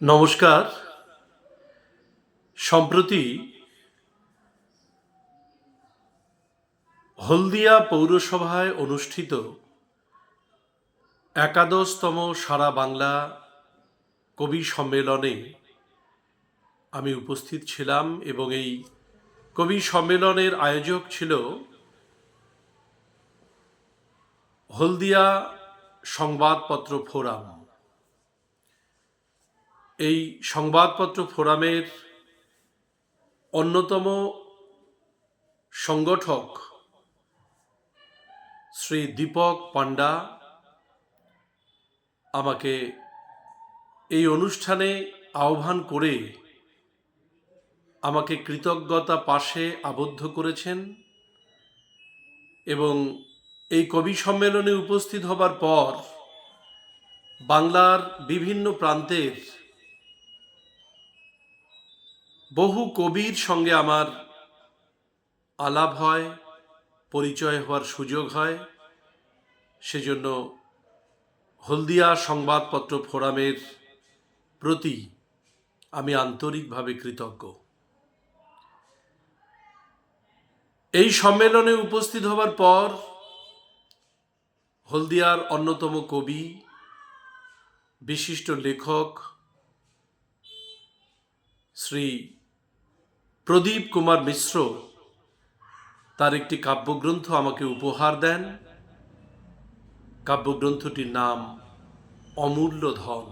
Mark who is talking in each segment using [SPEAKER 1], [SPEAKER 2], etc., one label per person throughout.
[SPEAKER 1] নমস্কার। সম্প্রতি হলদিয়া পৌরসভায় অনুষ্ঠিত একাদশতম সারা বাংলা কবি সম্মেলনে আমি উপস্থিত ছিলাম এবং এই কবি সম্মেলনের আয়োজক ছিল হলদিয়া সংবাদপত্র ফোরাম। এই সংবাদপত্র ফোরামের অন্যতম সংগঠক শ্রী দীপক পান্ডা আমাকে এই অনুষ্ঠানে আহ্বান করে আমাকে কৃতজ্ঞতা পাশে আবদ্ধ করেছেন এবং এই কবি সম্মেলনে উপস্থিত হবার পর বাংলার বিভিন্ন প্রান্তের বহু কবির সঙ্গে আমার আলাপ হয়, পরিচয় হওয়ার সুযোগ হয়। সেজন্য হলদিয়া সংবাদপত্র ফোরামের প্রতি আমি আন্তরিকভাবে কৃতজ্ঞ। এই সম্মেলনে উপস্থিত হবার পর হলদিয়ার অন্যতম কবি, বিশিষ্ট লেখক শ্রী প্রদীপ কুমার মিশ্র তার একটি কাব্যগ্রন্থ আমাকে উপহার দেন। কাব্যগ্রন্থটির নাম অমূল্য ধন।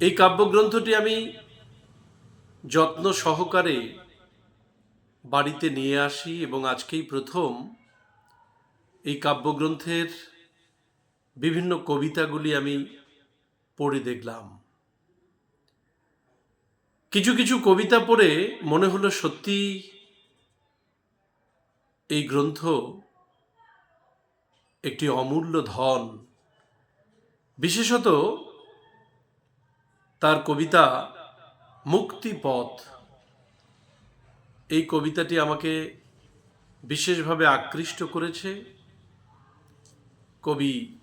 [SPEAKER 1] এই কাব্যগ্রন্থটি আমি যত্ন সহকারে বাড়িতে নিয়ে আসি এবং আজকেই প্রথম এই কাব্যগ্রন্থের বিভিন্ন কবিতাগুলি আমি পড়ে দেখলাম। কিছু কিছু কবিতা পড়ে মনে হলো সত্যি এই গ্রন্থ একটি অমূল্য ধন। বিশেষত তার কবিতা মুক্তিপথ এই কবিতাটি আমাকে বিশেষভাবে আকৃষ্ট করেছে। কবি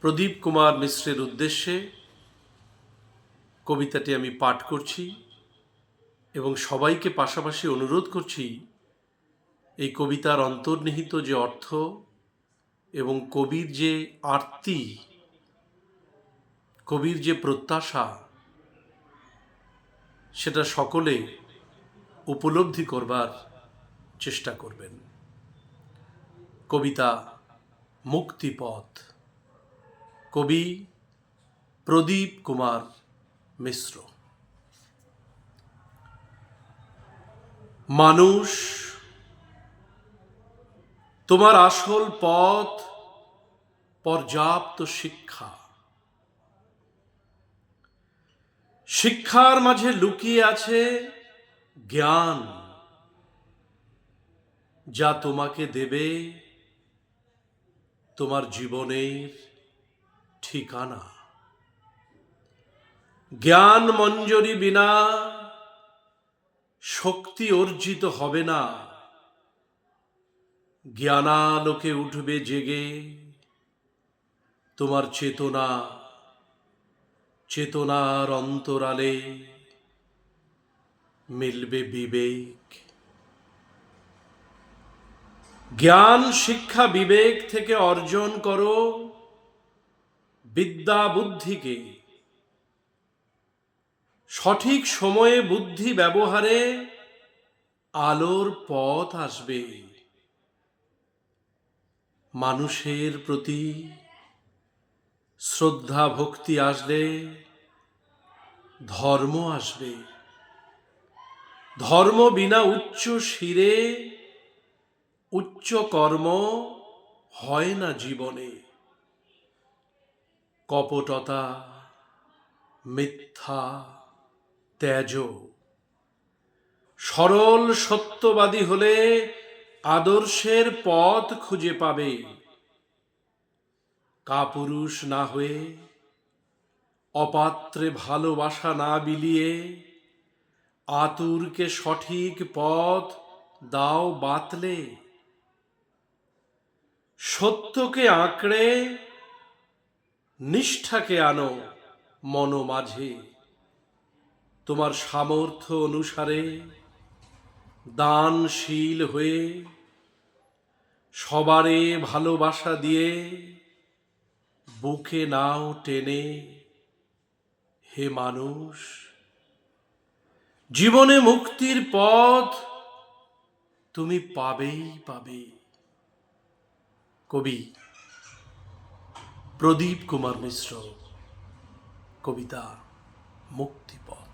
[SPEAKER 1] প্রদীপ কুমার মিশ্রের উদ্দেশ্যে কবিতাটি আমি পাঠ করছি। এবং সবাইকে পাশাপাশি অনুরোধ করছি, এই কবিতার অন্তর্নিহিত যে অর্থ এবং কবির যে আরতি, কবির যে প্রত্যাশা, সেটা সকলে উপলব্ধি করবার চেষ্টা করবেন। কবিতা মুক্তিপথ কবি প্রদীপ কুমার মিশ্র। মানুষ, তোমার আসল পথ পর্যাপ্ত শিক্ষা। শিক্ষার মাঝে লুকিয়ে আছে জ্ঞান, যা তোমাকে দেবে তোমার জীবনের ঠিকানা। জ্ঞান মঞ্জরি বিনা শক্তি অর্জিত হবে না। জ্ঞানালোকে উঠবে জেগে। তোমার চেতনা, চেতনার অন্তরালে মিলবে বিবেক। জ্ঞান, শিক্ষা, বিবেক থেকে অর্জন করো। বিদ্যা, বুদ্ধিকে সঠিক সময়ে বুদ্ধি ব্যবহারে আলোর পথ আসবে। মানুষের প্রতি শ্রদ্ধা ভক্তি আসলে ধর্ম আসবে। ধর্ম বিনা উচ্চ শিরে উচ্চ কর্ম হয় না জীবনে। কপটতা, মিথ্যা ত্যাজ। সরল সত্যবাদী হলে আদর্শের পথ খুঁজে পাবে। কাপুরুষ না হয়ে, অপাত্রে ভালোবাসা না বিলিয়ে, আতুরকে সঠিক পথ দাও বাতলে। সত্যকে আঁকড়ে, নিষ্ঠাকে আনো মন মাঝে। তোমার সামর্থ্য অনুসারে দানশীল হয়ে সবারে ভালোবাসা দিয়ে বুকে নাও টেনে হে মানুষ। জীবনে মুক্তির পথ তুমি পাবেই পাবে। কবি প্রদীপ কুমার মিশ্র কবিতা মুক্তিপথ।